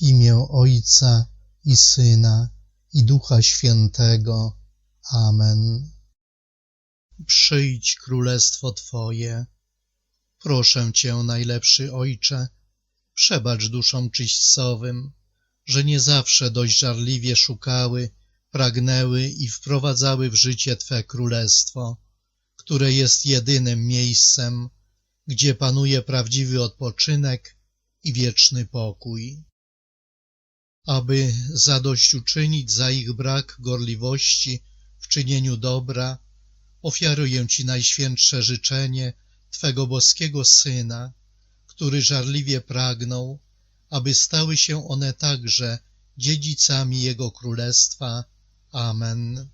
Imię Ojca i Syna i Ducha Świętego. Amen. Przyjdź królestwo Twoje. Proszę Cię, najlepszy Ojcze, przebacz duszom czyśćcowym, że nie zawsze dość żarliwie szukały, pragnęły i wprowadzały w życie Twe królestwo, które jest jedynym miejscem, gdzie panuje prawdziwy odpoczynek i wieczny pokój. Aby zadośćuczynić za ich brak gorliwości w czynieniu dobra, ofiaruję Ci najświętsze życzenie Twego boskiego Syna, który żarliwie pragnął, aby stały się one także dziedzicami Jego Królestwa. Amen.